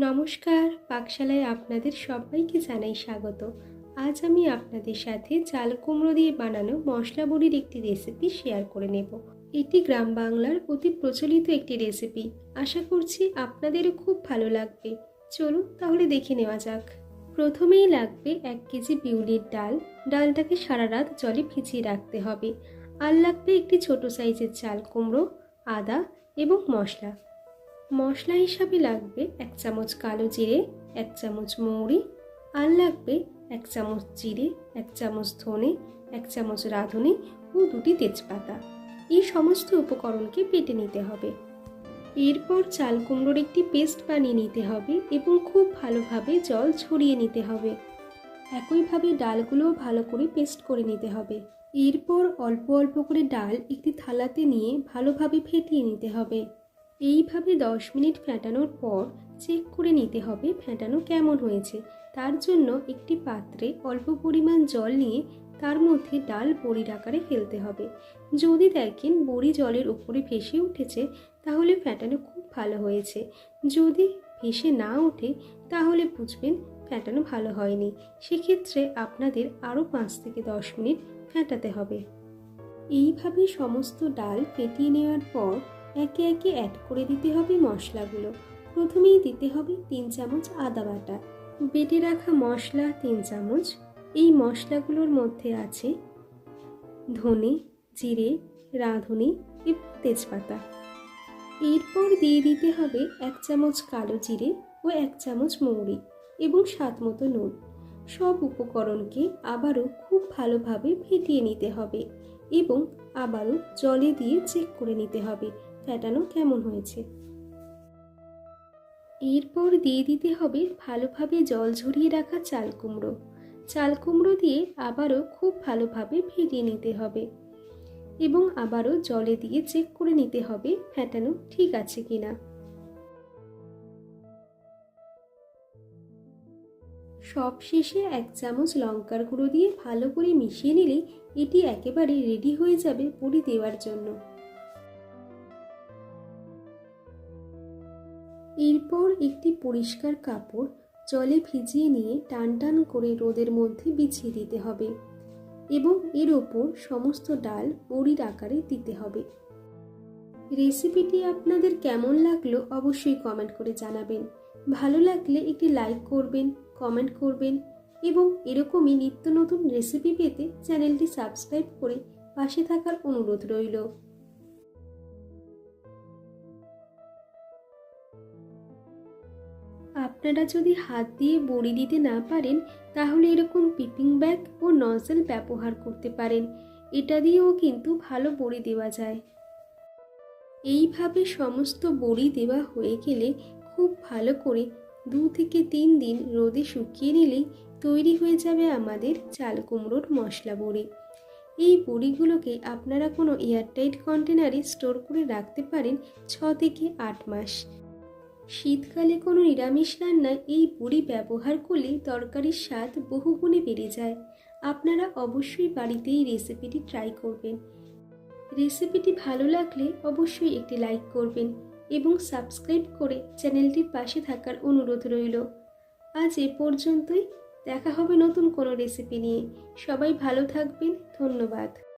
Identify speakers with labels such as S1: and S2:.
S1: নমস্কার, পাকশালায় আপনাদের সবাইকে জানাই স্বাগত। আজ আমি আপনাদের সাথে চাল কুমড়ো দিয়ে বানানো মশলা বড়ির একটি রেসিপি শেয়ার করে নেব। এটি গ্রাম বাংলার অতি প্রচলিত একটি রেসিপি আশা করছি আপনাদেরও খুব ভালো লাগবে। চলুন তাহলে দেখে নেওয়া যাক। প্রথমেই লাগবে এক কেজি বিউলির ডাল। ডালটাকে সারা রাত জলে ভিজিয়ে রাখতে হবে। আর লাগবে একটি ছোট সাইজের চাল কুমড়ো, আদা এবং মশলা। মশলা হিসাবে লাগবে এক চামচ কালো জিরে, এক চামচ মৌরি আর লাগবে এক চামচ জিরে, এক চামচ ধনে, এক চামচ রাঁধুনি ও দুটি তেজপাতা। এই সমস্ত উপকরণকে বেটে নিতে হবে। এরপর চাল কুমড়োর একটি পেস্ট বানিয়ে নিতে হবে এবং খুব ভালোভাবে জল ছড়িয়ে নিতে হবে। একইভাবে ডালগুলোও ভালো করে পেস্ট করে নিতে হবে। এরপর অল্প অল্প করে ডাল একটি থালাতে নিয়ে ভালোভাবে ফেটিয়ে নিতে হবে। এইভাবে দশ মিনিট ফেটানোর পর চেক করে নিতে হবে ফেটানো কেমন হয়েছে। তার জন্য একটি পাত্রে অল্প পরিমাণ জল নিয়ে তার মধ্যে ডাল বড়ির আকারে ফেলতে হবে। যদি দেখেন বড়ি জলের উপরে ভেসে উঠেছে, তাহলে ফেটানো খুব ভালো হয়েছে। যদি ভেসে না ওঠে, তাহলে বুঝবেন ফেটানো ভালো হয়নি। সেক্ষেত্রে আপনাদের আরও পাঁচ থেকে দশ মিনিট ফেটাতে হবে। এইভাবে সমস্ত ডাল ফেটিয়ে নেওয়ার পর একে একে অ্যাড করে দিতে হবে মশলাগুলো। প্রথমেই দিতে হবে তিন চামচ আদা বাটা। বেটে রাখা মশলা তিন চামচ। এই মশলাগুলোর মধ্যে আছে ধনে, জিরে, রাঁধুনি এবং তেজপাতা। এরপর দিয়ে দিতে হবে এক চামচ কালো জিরে ও এক চামচ মৌরি এবং স্বাদ মতো নুন। সব উপকরণকে আবারও খুব ভালোভাবে ফেটিয়ে নিতে হবে এবং আবারও জলে দিয়ে চেক করে নিতে হবে। ফেটানো কেমন হয়েছে? এরপর দিয়ে দিতে হবে ভালোভাবে জল ঝরিয়ে রাখা চাল কুমড়ো। চাল কুমড়ো দিয়ে আবারও খুব ভালোভাবে ফেটিয়ে নিতে হবে এবং আবারও জলে দিয়ে চেক করে নিতে হবে ফেটানো ঠিক আছে কিনা। সব শেষে এক চামচ লঙ্কার গুঁড়ো দিয়ে ভালো করে মিশিয়ে নিলেই এটি একেবারে রেডি হয়ে যাবে পুরি দেওয়ার জন্য। এরপর একটি পরিষ্কার কাপড় জলে ভিজিয়ে নিয়ে টান টান করে রোদের মধ্যে বিছিয়ে দিতে হবে এবং এর ওপর সমস্ত ডাল বড়ির আকারে দিতে হবে। রেসিপিটি আপনাদের কেমন লাগল অবশ্যই কমেন্ট করে জানাবেন। ভালো লাগলে একটি লাইক করবেন, কমেন্ট করবেন এবং এরকমই নিত্য নতুন রেসিপি পেতে চ্যানেলটি সাবস্ক্রাইব করে পাশে থাকার অনুরোধ রইল। আপনারা যদি হাত দিয়ে বড়ি দিতে না পারেন, তাহলে এরকম পিপিং ব্যাগ ও নজেল ব্যবহার করতে পারেন। এটা দিয়েও কিন্তু ভালো বড়ি দেওয়া যায়। এইভাবে সমস্ত বড়ি দেওয়া হয়ে গেলে খুব ভালো করে দু থেকে তিন দিন রোদে শুকিয়ে নিলেই তৈরি হয়ে যাবে আমাদের চাল কুমড়োর মশলা বড়ি। এই বড়িগুলোকে আপনারা কোনো এয়ারটাইট কন্টেনারে স্টোর করে রাখতে পারেন ছ থেকে আট মাস। শীতকালে কোনো নিরামিষ রান্নায় এই বড়ি ব্যবহার করলে তরকারির স্বাদ বহুগুণে বেড়ে যায়। আপনারা অবশ্যই বাড়িতে এই রেসিপিটি ট্রাই করবেন। রেসিপিটি ভালো লাগলে অবশ্যই একটি লাইক করবেন এবং সাবস্ক্রাইব করে চ্যানেলটির পাশে থাকার অনুরোধ রইল। আজ এ পর্যন্তই। দেখা হবে নতুন কোনো রেসিপি নিয়ে। সবাই ভালো থাকবেন। ধন্যবাদ।